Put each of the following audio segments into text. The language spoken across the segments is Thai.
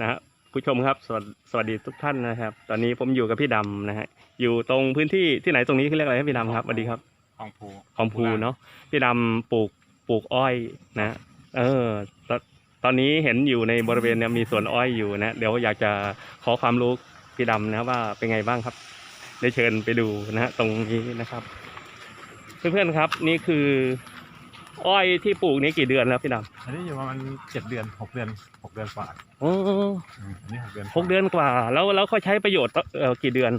นะฮะผู้ชมครับสวัสสวัสดีทุกท่านนะครับ ตอนนี้ผมอยู่กับพี่ดำนะฮะอยู่ตรงพื้นที่ที่ไหนตรงนี้เขาเรียกอะไรครับพี่ดำครับสวัสดีครับของภูของภูเนาะพี่ดำปลูกปลูกอ้อยนะเออตอนตอนนี้เห็นอยู่ในบริเวณเนี่ยมีสวนอ้อยอยู่นะ เดี๋ยวอยากจะขอความรู้พี่ดำนะว่าเป็นไงบ้างครับ ได้เชิญไปดูนะฮะตรงนี้นะครับ เพื่อนๆครับนี่คือ อ้อยที่ปลูกนี้กี่เดือนแล้วพี่ดำอันนี้อยู่ประมาณเจ็ดเดือนหกเดือนหกเดือนกว่าโอ้อืมอันนี้หกเดือนหกเดือนกว่า แล้วแล้วเขาใช้ประโยชน์เอ่อกี่เดือน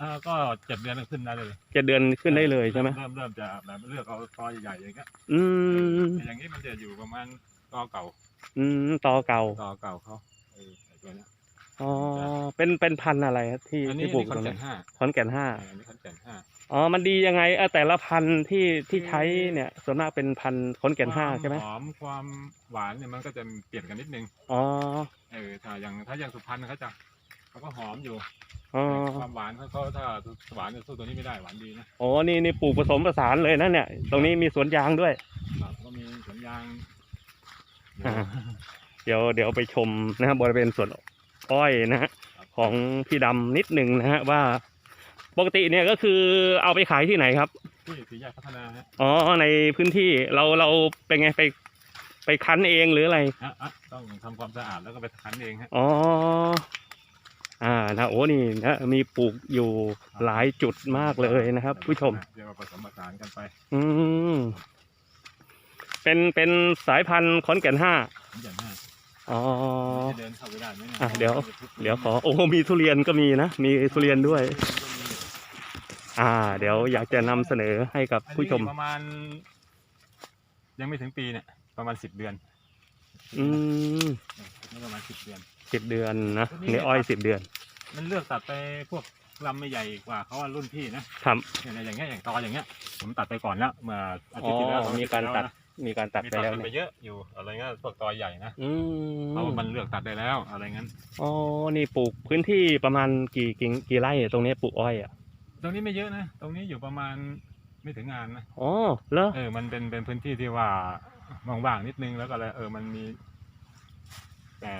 อ่าก็เจ็ดเดือนก็ขึ้นได้เลยเจ็ดเดือนขึ้นได้เลยใช่ไหมเริ่มเริ่มจะแบบเลือกเอาตอใหญ่ๆอย่างเงี้ยอืมแต่อย่างนี้มันจะอยู่ประมาณตอเก่าอืมตอเก่าตอเก่าเขาเออไอ้ตัวเนี้ยอ๋อเป็นเป็นพันธุ์อะไรครับที่อันนี้ที่ปลูกคอนตรงแก่นี้นห้าขอนแก่นห้าอันนี้คอนแก่นห้า อ๋อ มันดียังไงเออแต่ละพันธุ์ที่ที่คือใช้เนี่ยส่วนมากเป็นพันธุ์ขอนแก่นห้าใช่ไหมควหอมความหวานเนี่ยมันก็จะเปลี่ยนกันนิดนึงอ๋อเออถ้าอย่างถ้าอย่างสุพรรณเขาจะเขาก็หอมอยู่อ๋อแต่ความหวานเขาเขาถ้าหวานจะสู้ตัวนี้ไม่ได้หวานดีนะอ๋อนี่นี่ปลูกผสมผสานเลยนะเนี่ย ตรงนี้มีสวนยางด้วยครับก็มีสวนยางอ่าเดี๋ยวเดี๋ยวไปชมนะครับบริเวณสวนอ้อยนะฮะของพี่ดำนิดหนึ่งนะฮะว่า ปกติเนี่ยก็คือเอาไปขายที่ไหนครับ ที่สีแยกพัฒนาฮะอ๋อในพื้นที่เราเราเป็นไงไปไปคั้นเองหรืออะไรอะอะต้องทำความสะอาดแล้วก็ไปคั้นเองฮะ อ๋ออ่านะโอ้นี่นะมีปลูกอยู่หลายจุดมากเลยนะครับ ผู้ชมเดี๋ยวผสมผสานกันไป อืมเป็นเป็นสายพันธุ์ขอนแก่นห้าผมอย่างห้าอ๋อ จะเดินเข้าไปได้ไหมนี่อะเดี๋ยว เดี๋ยวขอโอ้มีทุเรียนก็มีนะ มีทุเรียนด้วย อ่า เดี๋ยวอยากจะนำเสนอให้กับอันนี้ผู้ชมประมาณ ยังไม่ถึงปีเนี่ย ประมาณสิบเดือนอืมนี่ประมาณสิบเดือน สิบเดือนนะทุเรียนในอ้อยสิบเดือนมันเลือกตัดไปพวกลำไม่ใหญ่กว่าเขาว่ารุ่นพี่นะครับเนี่ยอย่างเงี้ยอย่างตออย่างเงี้ย ผมตัดไปก่อนแล้วเมื่ออาอ๋ทิตย์ที่แล้วอสองอมีทิตย์การที่ตัแล้ดวนะมีการตัดมีไปตัดแล้วกันไปเนี่ยเยอะอยู่อะไรเงี้ยพวกตอใหญ่นะอืมเพราะว่ามันเลือกตัดได้แล้วอะไรเงี้ยอ๋อนี่ปลูกพื้นที่ประมาณกี่กี่กี่ไร่ตรงนี้ปลูกอ้อยอะ ตรงนี้ไม่เยอะนะ ตรงนี้อยู่ประมาณไม่ถึงงานนะ อ๋อเหรอเออ มันเป็นเป็นพื้นที่ที่ว่าว่างๆนิดนึงแล้วก็เลยเออ มันมี แต่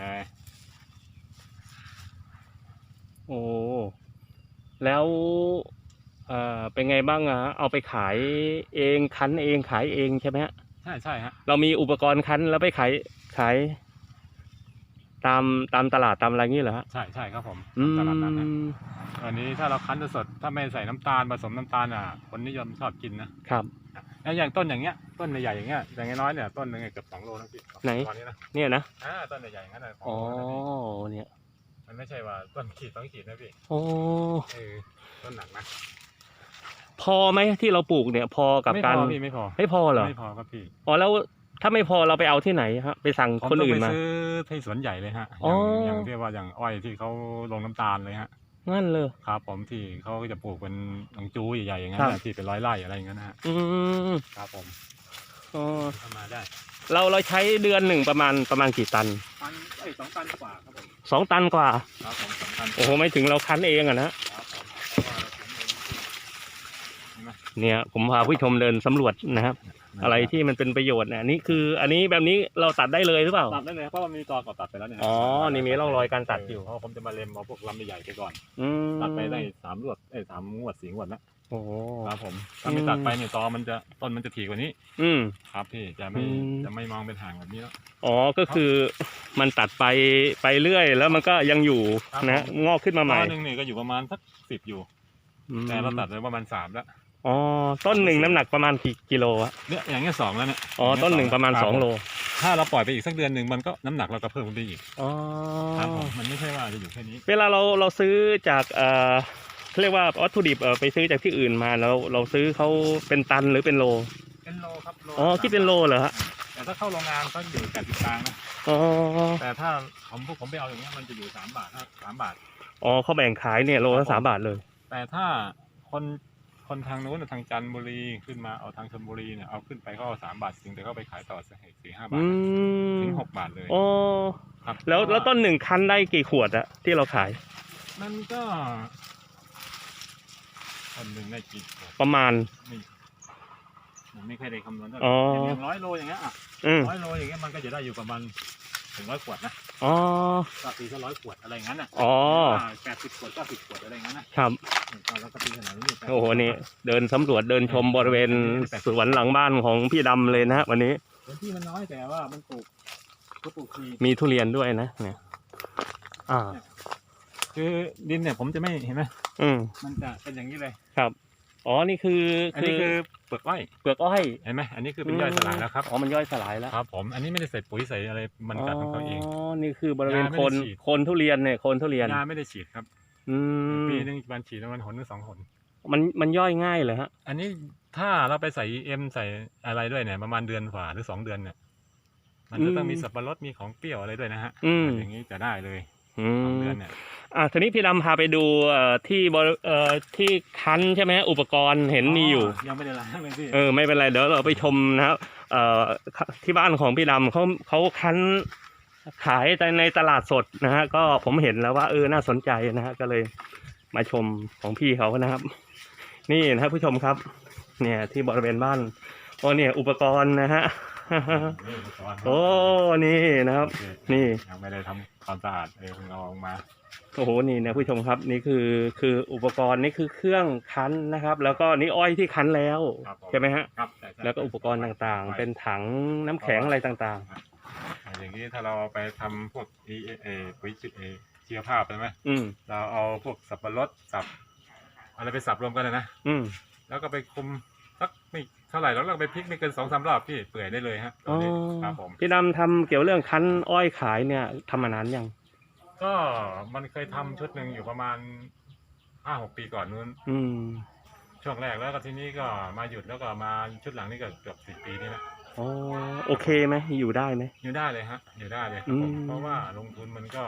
โอ้แล้วเอ่อเป็นไงบ้างอะเอาไปขายเองคั้นเองขายเองใช่ไหมฮะใช่ใช่ฮะ เรามีอุปกรณ์คั้นแล้วไปขายขาย ตามตามตลาดตามอะไรงี้เหรอฮะใช่ใช่ครับผมอืตลาดนั้นนะมอันนี้ถ้าเราคั้นสดๆถ้าไม่ใส่น้ำตาลผสมน้ำตาลอะคนนิยมชอบกินนะครับ แล้วอย่างต้นอย่างเงี้ยต้นใหญ่ๆอย่างเงี้ยอย่างน้อยๆเนี่ยต้นหนึงเนี่ยเกือบสองโลนะพี่ไหน ตอนนี้นะเนี่ยนะอ่าต้นใหญ่ๆอย่างนั้นเลยสองอ๋อโลนะพี่เนี่ยมันไม่ใช่ว่าต้นขีดต้องขีดนะพี่โอ้เออต้นหนักนะพอไหมที่เราปลูกเนี่ย พอกับไม่กาพรอพี่ไม่พอไม่พอเหรอไม่พอครับพี่อ๋อแล้ว ถ้าไม่พอเราไปเอาที่ไหนฮะไปสั่งผมคนต้องอื่ไปนมา ซื้อที่สวนใหญ่เลยฮะอ๋ออ ย่างอย่างที่ว่าอย่างอ้อยที่เขาลงน้ำตาลเลยฮะงั้นเลย ครับผมที่เขาก็จะปลูกเป็นหลังจูใหญ่ๆอย่างนั้นครับนะที่เป็นร้อยไร่อะไรอย่างนั้นนะฮะอืมครับผมอ๋อเข้ามาได้เราเราใช้เดือนหนึ่งประมาณประมาณกี่ตันตันเอ้ยสองตันกว่าครับผมสองตันกว่า ครับผมสองตันโอ้โหไม่ถึงเราคั้นเองอะนะ ครับผมเพราะว่าเราทำเองเห็นไหมเนี่ยผมพาผู้ชมเดินสำรวจนะครับ อะไรที่มันเป็นประโยชน์เนี่ยนี่คือ อันนี้แบบนี้เราตัดได้เลยหรือเปล่า ตัดได้เลยครับเพราะว่ามีตอก่อนตัดไปแล้วเนี่ยอ๋อนี่มีร่องรอยการตัดอยู่เพราะผมจะมาเล็มเอาพวกลำใหญ่ๆไปก่อนอืมตัดไปได้สามรวดเอ้ยสามงวดสี่งวดแล้วโอ้โหครับผมถ้าไม่ตัดไปเนี่ยตอมันจะต้นมันจะถี่กว่านี้ อืมครับพี่จะไม่อืมจะไม่มองเป็นห่างแบบนี้แล้วอ๋อก็คือมันตัดไปไปเรื่อย แล้วมันก็ยังอยู่ครับนะผมงอกขึ้นมาใหตม่อหนึ่งเนี่ยก็อยู่ประมาณสักสิบอยู่อืมแต่เราตัดไปประมาณสามแล้ว อ๋อต้นหนึ่งน้ำหนักประมาณกี่กิโลอะเนี่ยอย่างเงี้ยสองแล้วเนี่ยอ๋อต้นหนึ่งประมาณคบสองโลถ้าเราปล่อยไปอีกสักเดือนหนึ่งมันก็น้ำหนักเราก็เพิ่มขึ้นไปอีกอ๋อครับผมมันไม่ใช่ว่าจะอยู่แค่นี้เวลาเราเราซื้อจากเอ่อเขาเรียกว่าวัตถุดิบเอ่อไปซื้อจากที่อื่นมาแล้วเราซื้อเขาเป็นตันหรือเป็นโลเป็นโลครับโลอ๋อคิดเป็นโลเหรอฮะแต่ถ้าเข้าโรงงานก็อยู่แปดสิบตังค์นะอ๋อแต่ถ้าผมพวกผมไปเอาอย่างเงี้ยมันจะอยู่สามบาทสามบาท อ๋อเขาแบ่งขายเนี่ยโลละสามบาทเลย แต่ถ้าคน คนทางนู้นทางจันทบุรีขึ้นมาเอาทางชลบุรีเนี่ยเอาขึ้นไปก็เอาสามบาทจริงแต่ก็ไปขายต่อสักสี่ห้าบาอืทมถึงหกบาทเลยอ๋อครับแล้วแล้วต้นหนึ่งคันได้กี่ขวดอะที่เราขาย มันก็คนหนึ่งได้กี่ขวดประมาณไม่ผมไม่เคยได้คำนวณเท่าไหอ๋ร่ออย่างร้อยโลอย่างเงี้ยอะอืมร้อยโลอย่างเงี้ยมันก็จะได้อยู่ประมาณ ถึงร้อยขวดนะอ๋อ ก็ปีก็ร้อยขวดอะไรอย่างนั้นอะอ๋อ แปดสิบขวดก็สิบขวดอะไรอย่างนั้นนะครับก็แล้วก็ปีขนาดนี้80โอ้โห นี่ เดินสำรวจเดินชมบริเวณสวนหลังบ้านของพี่ดำเลยนะฮะวันนี้ พื้นที่มันน้อยแต่ว่ามันปลูกก็ปลูกทีมีทุเรียนด้วยนะ เนี่ย อ่า คือดินเนี่ยผมจะไม่เห็นไหมอืม มันจะเป็นอย่างนี้เลยครับ อ๋อ นี่คืออันนี้คือเปลือกอ้อยเปลือกอ้อย เห็นไหมอันนี้คือเป็นย่อยสลายแล้วครับอ๋อ มันย่อยสลายแล้ว ครับ ผม อันนี้ไม่ได้ใส่ปุ๋ยใส่อะไร มันกัดของเขาเอง อ๋อ นี่คือบริเวณยาไม่โคนได้ฉีดโคนทุเรียนเนี่ยโคนทุเรียนยาไม่ได้ฉีดครับ อืม ปีหนึงวันฉีดประมาณหนหรือสองหน มันมันย่อยง่ายเลยฮะ อันนี้ถ้าเราไปใส่เอ็มใส่อะไรด้วยเนี่ยประมาณเดือนฝ่าหรือสองเดือนเนี่ย มันจะต้องมีสับปะรดมีของเปรี้ยวอะไรด้วยนะฮะอืมอย่างนี้จะได้เลยอืสองมเดือนเนี่ย อะทีนี้พี่ดำพาไปดูเอ่อที่บริเอ่อที่คันใช่ไหมอุปกรณ์เห็นมีอยู่ ยังไม่ได้ล้างเลยพี่ เออไม่เป็นไรเดี๋ยวเราไปชมนะครับเอ่อที่บ้านของพี่ดำเขาเขาคันขายในในตลาดสดนะฮะก็ผมเห็นแล้วว่าเออน่าสนใจนะฮะก็เลยมาชมของพี่เขานะครับ นี่นะครับผู้ชมครับ เนี่ยที่บริเวณบ้านโอ้เนี่ยอุปกรณ์นะฮะนี่อุปกรณ์โอ้นี่นะครับโอเคนี่ยังไม่ได้ทำ ความสะอาดเออเพิ่งเอาออกมา โอ้โหนี่นะผู้ชมครับนี่คือคืออุปกรณ์นี่คือเครื่องคั้นนะครับ แล้วก็นี่อ้อยที่คั้นแล้วครับผมใช่ไหมฮะครับใช่ใช่แล้วก็อุปกรณ์ต่างๆ เป็นถังน้ำแข็งอะไรต่างอย่างนี้ถ้าเราเอาไปทำพวกเอเอปุ๋ยเอเชียภาพใช่ไหมๆ อืมเราเอาพวกสับปะรดสับอะไรไปสับรวมกันเลยนะ อืมแล้วก็ไปคุมสักไม่เท่าไหร่แล้วเราก็ไปพลิกไม่เกินสองสามรอบพี่เปื่อยได้เลยฮะตัอ๋วอนี้ครับผม พี่ดำทำเกี่ยวเรื่องคั้นอ้อยขายเนี่ยทำมานานยัง ก็มันเคยทำชุดหนึ่งอยู่ประมาณห้าหกปีก่อนนู้น อืมช่วงแรกแล้วก็ทีนี้ก็มาหยุดแล้วก็มาชุดหลังนี่ก็เกือบสิบปีนี่นะอ๋อโอเคไหมอยู่ได้ไหม อยู่ได้เลยฮะอยู่ได้เลยครับผมอืม เพราะว่าลงทุนมันก็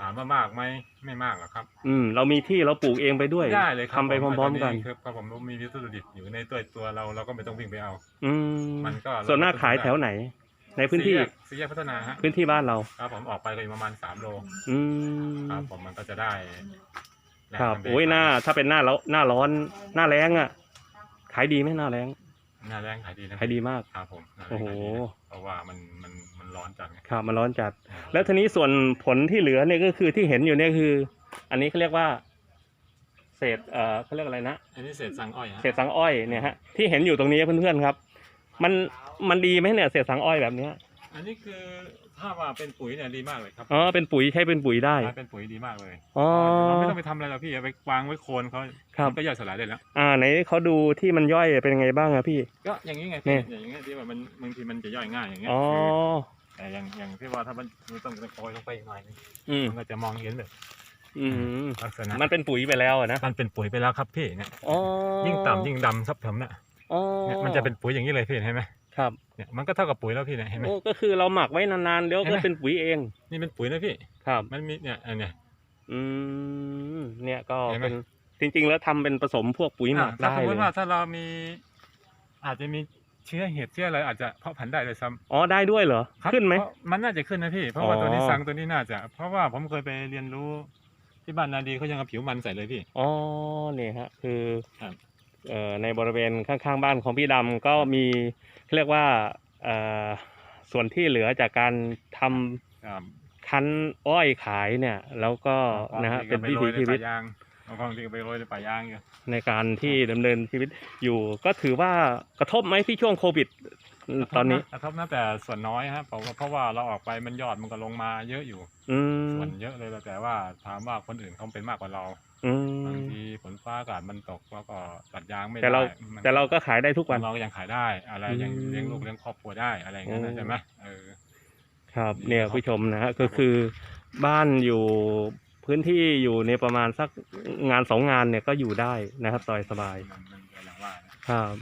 ถามว่ามากไหมไม่มากหรอกครับอืม เรามีที่เราปลูกเองไปด้วยได้เลยครับทำไปพร้อม ๆ กัน ครับครับผมมีวัตถุดิบอยู่ในตัวตัวเราเราก็ไม่ต้องวิ่งไปเอา อืมมันก็ส่วนมากขายแถวไหน ในพื้นที่สี่แยกสี่แยกพัฒนาฮะพื้นที่บ้านเรา ครับผมออกไปก็อยู่ประมาณสามโลอืมครับผมมันก็จะได้แหล่งครับทำเลโอ้ยหน้า ถ้าเป็นหน้าแล้วหน้าร้อน หน้าแรงอะ ขายดีไหมหน้าแรงหน้าแรงขายดีนะขายดีมาก ครับผมหน้าแรงโอ้โห ขายดีนะเพราะว่ามันมัน มันร้อนจัดไงครับมันร้อนจัด แล้วทีนี้ส่วนผลที่เหลือเนี่ยก็คือที่เห็นอยู่เนี่ยคือ อันนี้เขาเรียกว่า เศษเอ่อเขาเรียกอะไรนะอันนี้เศษสังอ้อยฮะเศษสังอ้อยเนี่ยฮะที่เห็นอยู่ตรงนี้เพื่อนๆครับ มันมันดีไหมเนี่ยเศษสังอ้อยแบบเนี้ยอันนี้คือถ้าว่าเป็นปุ๋ยเนี่ยดีมากเลยครับอ๋อเป็นปุ๋ยใช้เป็นปุ๋ยได้ถ้าเป็นปุ๋ยดีมากเลยอ๋อเราไม่ต้องไปทำอะไรหรอกพี่เอาไปวางไว้โคนเขาครับมันก็ย่อยสลายได้แล้วอ่าไหนเขาดูที่มันย่อยเป็นยังไงบ้างอะพี่ ก็อย่างนี้ไงนี่พี่อย่างเงี้ยที่ว่ามันบางทีมันจะย่อยง่ายอย่างเงี้ยอ๋อ แต่อย่างอย่างที่ว่าถ้ามันมันต้องโรยลงไปอีกหน่อยนึงอืมมันก็จะมองเห็นแบบอืมลักษณะมันเป็นปุ๋ยไปแล้วอะนะมันเป็นปุ๋ยไปแล้วครับพี่เนี่ยอ๋อยิ่งต่ำยิ่งดำครับผมเนี่ยอ๋อเนี่ยมันจะเป็นปุ๋ยอย่างนี้เลยพี่เห็นไหมครับเนี่ยมันก็เท่ากับปุ๋ยแล้วพี่เนี่ยเห็นไหม โอ้ก็คือเราหมักไว้นานๆเดี๋ยวเห็นก็ไหม เป็นปุ๋ยเองนี่เป็นปุ๋ยนะพี่ ครับ มันมีเนี่ยอันเนี้ยอืมเนี่ยก็เห็นไหม เป็นจริง ๆ แล้วทำเป็นผสมพวกปุ๋ยหมักอะถ้าได้สมมเลติยว่าถ้าเรามี อาจจะมี เชื้อเห็ดเชื้ออะไรอาจจะเพาะพันธุ์ได้เลยซ้ำอ๋อได้ด้วยเหรอครับขึ้นไหม เพราะมันน่าจะขึ้นนะพี่ เพราะว่าอ๋อ ตัวนี้สังตัวนี้น่าจะ เพราะว่าผมเคยไปเรียนรู้ที่บ้านนาดีเขายังเอาผิวมันใส่เลยพี่ อ๋อเนี่ยฮะคือครับ เอ่อในบริเวณข้างๆบ้านของพี่ดำก็มีเรียกว่าเอ่อส่วนที่เหลือจากการทำครับคั้นอ้อยขายเนี่ย แล้วก็นะฮะเป็นวิถีชีวิต บางทีก็ไปโรยในป่ายาง บางทีก็ไปโรยในป่ายางอยู่ในการที่ดำเนินชีวิตอยู่ ก็ถือว่ากระทบไหมที่ช่วงโควิด ตอนนี้ กระทบนะแต่ส่วนน้อยฮะเพราะว่าเพราะว่าเราออกไปมันยอดมันก็ลงมาเยอะอยู่ อืมส่วนเยอะเลยแต่ว่าถามว่าคนอื่นเขาเป็นมากกว่าเราอืบางม ทีฝนฟ้าอากาศมันตกแล้วก็ตัดยางไม่ได้แต่เรา มันแต่เราก็ขายได้ทุกวัน เราก็ยังขายได้ อะไรยังอืมเลี้ยงลูกเลี้ยงครอบครัวได้อะไรอย่างเงี้ยโอ้นะใช่ไหมเออ ครับดีเนี่ยครับผู้ชมนะฮะก็คือบ้านอยู่ พื้นที่อยู่ในประมาณสักงานสองงานเนี่ยก็อยู่ได้นะครับสบายสบายมันมันเป็นอย่างว่านะครับ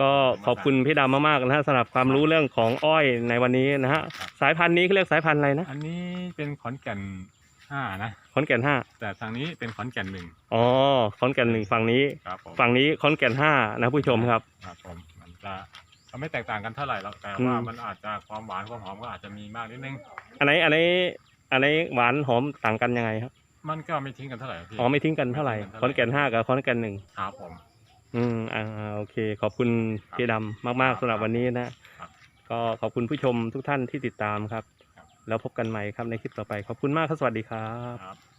ก็ขอบคุณพี่ดำมากๆนะฮะสำหรับความรู้เรื่องของอ้อยในวันนี้นะฮะครับสายพันธุ์นี้เขาเรียกสายพันธุ์อะไรนะอันนี้เป็นขอนแก่นห้านะขอนแก่นห้าแต่ทางนี้เป็นขอนแก่นหนึ่งอ๋อขอนแก่นหนึ่งฝั่งนี้ครับผมฝั่งนี้ขอนแก่นห้านะผู้ชมครับครับผมมันจะมันไม่แตกต่างกันเท่าไหร่หรอกแต่อืมว่ามันอาจจะความหวานความหอมก็อาจจะมีมากนิดนึงอันไหนอันไหน อันไหนหวานหอมต่างกันยังไงครับมันก็ไม่ทิ้งกันเท่าไหร่พี่ อ๋อไม่ทิ้งกันเท่าไหร่ไม่ทิ้งกันขเท่าไหร่ อนแก่นห้ากับขอนแก่นหนึ่งครับผม อืมอ่าโอเค ขอบคุณพี่ดำมากครับๆสำหรับวันนี้นะ ครับก็ขอบคุณผู้ชมทุกท่านที่ติดตามครับ ครับ แล้วพบกันใหม่ครับในคลิปต่อไปขอบคุณมากครับสวัสดีครับ ครับ